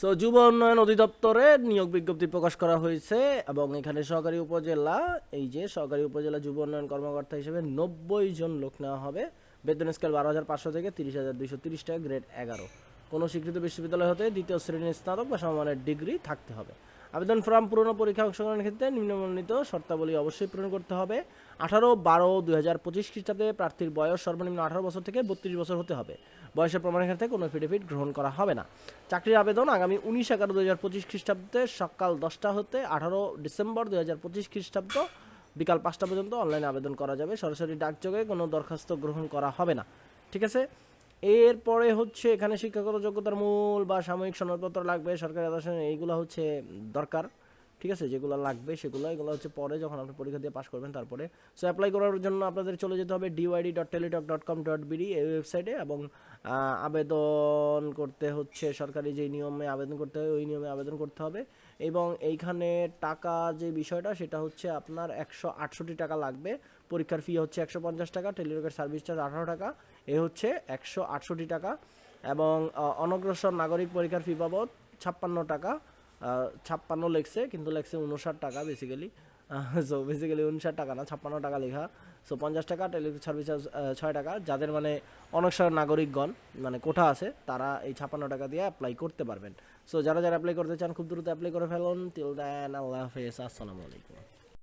So যুব উন্নয়ন অধিদপ্তরে নিয়োগ বিজ্ঞপ্তি প্রকাশ করা হয়েছে এবং এখানে সহকারী উপজেলা, এই যে সহকারী উপজেলা যুব উন্নয়ন কর্মকর্তা হিসেবে নব্বই জন লোক নেওয়া হবে। বেতন স্কেল বারো হাজার পাঁচশো থেকে তিরিশ হাজার দুইশো তিরিশ টাকা গ্রেড এগারো। কোনো স্বীকৃত বিশ্ববিদ্যালয় হতে দ্বিতীয় শ্রেণির স্নাতক বা সমমানের ডিগ্রি থাকতে হবে। আবেদন ফর্ম পূরণ পরীক্ষা অংশগ্রহণের ক্ষেত্রে নিম্নবর্ণিত শর্তাবলী অবশ্যই পূরণ করতে হবে। আঠারো, বারো, দুই হাজার পঁচিশ খ্রিস্টাব্দে প্রার্থীর বয়স সর্বনিম্ন আঠারো বছর থেকে বত্রিশ বছর হতে হবে। বয়সের প্রমাণের ক্ষেত্রে কোনো এফিডেভিট গ্রহণ করা হবে না। চাকরির আবেদন আগামী উনিশ এগারো, দুই হাজার পঁচিশ খ্রিস্টাব্দে সকাল দশটা হতে আঠারো ডিসেম্বর, দুই হাজার পঁচিশ খ্রিস্টাব্দ বিকাল পাঁচটা পর্যন্ত অনলাইনে আবেদন করা যাবে। সরাসরি ডাকযোগে কোনো দরখাস্ত গ্রহণ করা হবে না। ঠিক আছে? এরপরে হচ্ছে এখানে শিক্ষাগত যোগ্যতার মূল বা সাময়িক সনদপত্র লাগবে, সরকারি আদর্শ এইগুলো হচ্ছে দরকার। ঠিক আছে? যেগুলো লাগবে সেগুলো, এগুলো হচ্ছে পরে যখন আপনি পরীক্ষা দিয়ে পাশ করবেন, তারপরে। সো অ্যাপ্লাই করার জন্য আপনাদের চলে যেতে হবে DYD dot Teletalk dot com dot BD এই ওয়েবসাইটে এবং আবেদন করতে হচ্ছে সরকারি যে নিয়মে আবেদন করতে হবে ওই নিয়মে আবেদন করতে হবে। এবং এইখানে টাকা যে বিষয়টা, সেটা হচ্ছে আপনার একশো আটষট্টি টাকা লাগবে। পরীক্ষার ফি হচ্ছে একশো পঞ্চাশ টাকা টেলিটকের সার্ভিস চার্জ আঠারো টাকা। এ হচ্ছে একশো আটষট্টি টাকা এবং অনগ্রসর নাগরিক পরীক্ষার ফি বাবদ ছাপ্পান্ন টাকা। ছাপ্পান্ন লেখছে, কিন্তু লেখছে উনষাট টাকা বেসিক্যালি সো বেসিক্যালি উনষাট টাকা না, ছাপ্পান্ন টাকা লেখা। সো পঞ্চাশ টাকা, টেলিভিশন সার্ভিস ছয় টাকা। যাদের মানে অনেক অনগ্রসর নাগরিকগণ মানে কোঠা আছে, তারা এই ছাপ্পান্ন টাকা দিয়ে অ্যাপ্লাই করতে পারবেন। সো যারা যারা অ্যাপ্লাই করতে চান, খুব দ্রুত অ্যাপ্লাই করে ফেলুন। টিল দেন আল্লাহ হাফেজ। আসসালামু আলাইকুম।